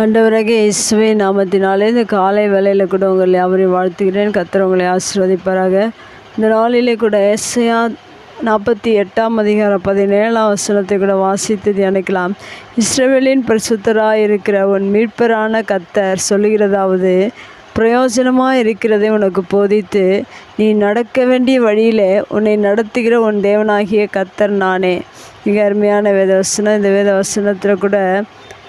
ஆண்டவராக இயேசுவே நாமத்தினாலே இந்த காலை வேலையில் கூட உங்களை அவரை வாழ்த்துகிறேன். கர்த்தர் உங்களை ஆசீர்வதிப்பாராக. இந்த நாளிலே கூட எஸ்ஐயா நாற்பத்தி எட்டாம் அதிகாரம் பதினேழாம் வசனத்தை கூட வாசித்து தியானிக்கலாம். இஸ்ரவேலின் பிரசுத்தராக இருக்கிற உன் மீட்பரான கத்தர் சொல்லுகிறதாவது பிரயோஜனமாக இருக்கிறதை உனக்கு போதித்து நீ நடக்க வேண்டிய வழியிலே உன்னை நடத்துகிற உன் தேவனாகிய கத்தர் நானே. மிக அருமையான வேதவசனம். இந்த வேதவசனத்தில் கூட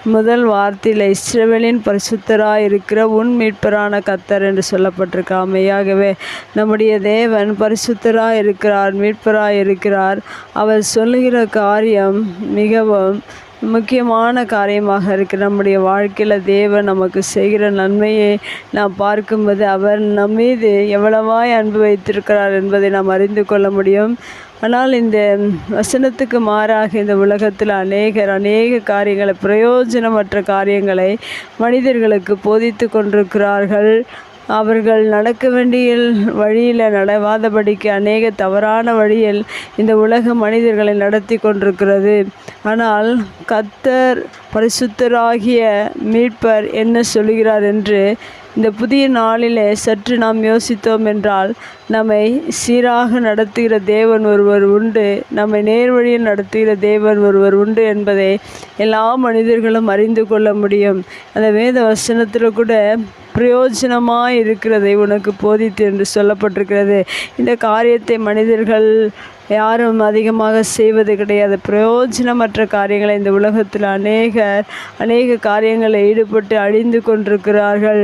முதல் வார்த்தையில் இஸ்ரவேலின் பரிசுத்தராக இருக்கிற உன் மீட்பரான கத்தர் என்று சொல்லப்பட்டிருக்க. அமையாகவே நம்முடைய தேவன் பரிசுத்தராக இருக்கிறார் மீட்பராக இருக்கிறார் அவர் சொல்லுகிற காரியம் மிகவும் முக்கியமான காரியமாக இருக்குது நம்முடைய வாழ்க்கையில் தேவன் நமக்கு செய்கிற நன்மையை நாம் பார்க்கும்போது அவர் நம் மீது எவ்வளவாய் அன்பு வைத்திருக்கிறார் என்பதை நாம் அறிந்து கொள்ள முடியும். ஆனால் இந்த வசனத்துக்கு மாறாக இந்த உலகத்தில் அநேகர் அநேக காரியங்களை பிரயோஜனமற்ற காரியங்களை மனிதர்களுக்கு போதித்து கொண்டிருக்கிறார்கள். அவர்கள் நடக்க வேண்டிய வழியில் நடவாதபடிக்கு அநேக தவறான வழியில் இந்த உலக மனிதர்களை நடத்தி கொண்டிருக்கிறது. ஆனால் கத்தர் பரிசுத்தராகிய மீட்பர் என்ன சொல்கிறார் என்று இந்த புதிய நாளிலே சற்று நாம் யோசித்தோம் என்றால் நம்மை சீராக நடத்துகிற தேவன் ஒருவர் உண்டு நம்மை நேர்வழியில் நடத்துகிற தேவன் ஒருவர் உண்டு என்பதை எல்லா மனிதர்களும் அறிந்து கொள்ள முடியும். அந்த வேத வசனத்தில் கூட பிரயோஜனமாக இருக்கிறதை உனக்கு போதித்து என்று சொல்லப்பட்டிருக்கிறது. இந்த காரியத்தை மனிதர்கள் யாரும் அதிகமாக செய்வது கிடையாது. பிரயோஜனமற்ற காரியங்களை இந்த உலகத்தில் அநேகர் அநேக காரியங்களில் ஈடுபட்டு அழிந்து கொண்டிருக்கிறார்கள்.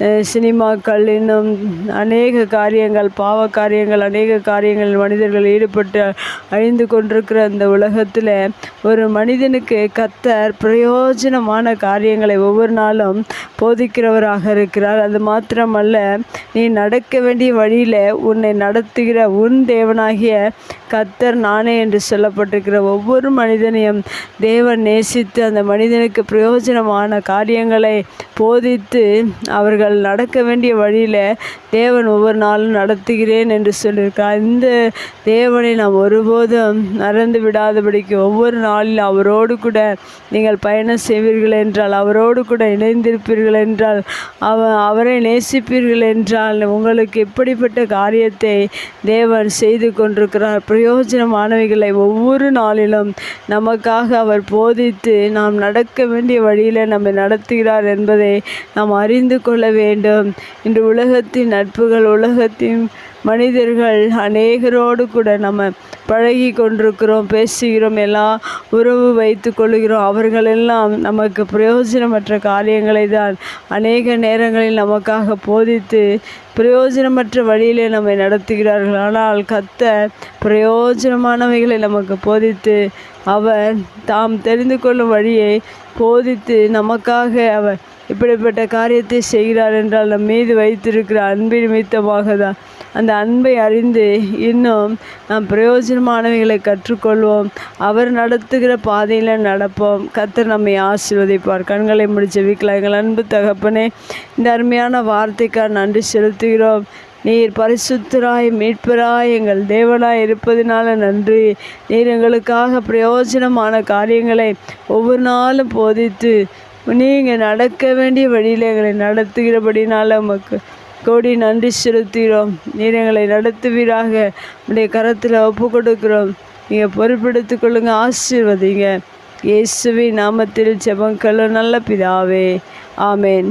சினிமாக்கள் இன்னும் அநேக காரியங்கள் பாவ காரியங்கள் அநேக காரியங்கள் மனிதர்கள் ஈடுபட்டு அழிந்து கொண்டிருக்கிற அந்த உலகத்தில் ஒரு மனிதனுக்கு கத்தர் பிரயோஜனமான காரியங்களை ஒவ்வொரு நாளும் போதிக்கிறவராக இருக்கிறார். அது மாத்திரமல்ல நீ நடக்க வேண்டிய வழியில் உன்னை நடத்துகிற உன் தேவனாகிய கத்தர் நானே என்று சொல்லப்பட்டிருக்கிற ஒவ்வொரு மனிதனையும் தேவன் நேசித்து அந்த மனிதனுக்கு பிரயோஜனமான காரியங்களை போதித்து அவர்கள் நடக்க வேண்டிய வழியில் தேவன் ஒவ்வொரு நாளும் நடத்துகிறேன் என்று சொல்லியிருக்கார் இந்த தேவனை நாம் ஒருபோதும் மறந்து விடாதபடிக்கு ஒவ்வொரு நாளில் அவரோடு கூட நீங்கள் பயணம் செய்வீர்கள் என்றால் அவரோடு கூட இணைந்திருப்பீர்கள் என்றால் அவ அவரை நேசிப்பீர்கள் என்றால் உங்களுக்கு எப்படிப்பட்ட காரியத்தை தேவன் செய்து கொண்டிருக்கிறார்? பிரயோஜனமானவைகளை ஒவ்வொரு நாளிலும் நமக்காக அவர் போதித்து நாம் நடக்க வேண்டிய வழியில் நம்மை நடத்துகிறார் என்பதை நாம் அறிந்து கொள்ள வேண்டும். இன்று உலகத்தின் நட்புகள் உலகத்தின் மனிதர்கள் அநேகரோடு கூட நம்ம பழகி கொண்டிருக்கிறோம் பேசுகிறோம் எல்லாம் உறவு வைத்து கொள்கிறோம். அவர்களெல்லாம் நமக்கு பிரயோஜனமற்ற காரியங்களை தான் அநேக நேரங்களில் நமக்காக போதித்து பிரயோஜனமற்ற வழியிலே நம்மை நடத்துகிறார்கள். ஆனால் கத்த பிரயோஜனமானவைகளை நமக்கு போதித்து அவர் தாம் தெரிந்து கொள்ளும் வழியை போதித்து நமக்காக அவர் இப்படிப்பட்ட காரியத்தை செய்கிறார் என்றால் நம் மீது வைத்திருக்கிற அன்பின் நிமித்தமாக தான் அந்த அன்பை அறிந்து இன்னும் நாம் பிரயோஜனமானவைகளை கற்றுக்கொள்வோம். அவர் நடத்துகிற பாதையில் நடப்போம். கத்தர் நம்மை ஆசீர்வதிப்பார். கண்களை முடிச்ச வீட்டில் எங்கள் அன்பு தகப்பனே இந்த அருமையான வார்த்தைக்காக நன்றி செலுத்துகிறோம். நீர் பரிசுத்தராய் மீட்பராய் எங்கள் தேவனாய் இருப்பதினால நன்றி. நீர் எங்களுக்காக பிரயோஜனமான காரியங்களை ஒவ்வொரு நாளும் போதித்து நீங்கள் நடக்க வேண்டிய வழியில் எங்களை நடத்துகிறபடினால உமக்கு கோடி நன்றி செலுத்துகிறோம். நீர் எங்களை நடத்துவீராக. உடைய கரத்தில் ஒப்பு கொடுக்கிறோம் நீங்கள் பொறுப்பெடுத்து கொள்ளுங்க ஆசீர்வதிங்க. இயேசுவின் நாமத்தில் ஜெபங்களும் நல்ல பிதாவே. ஆமேன்.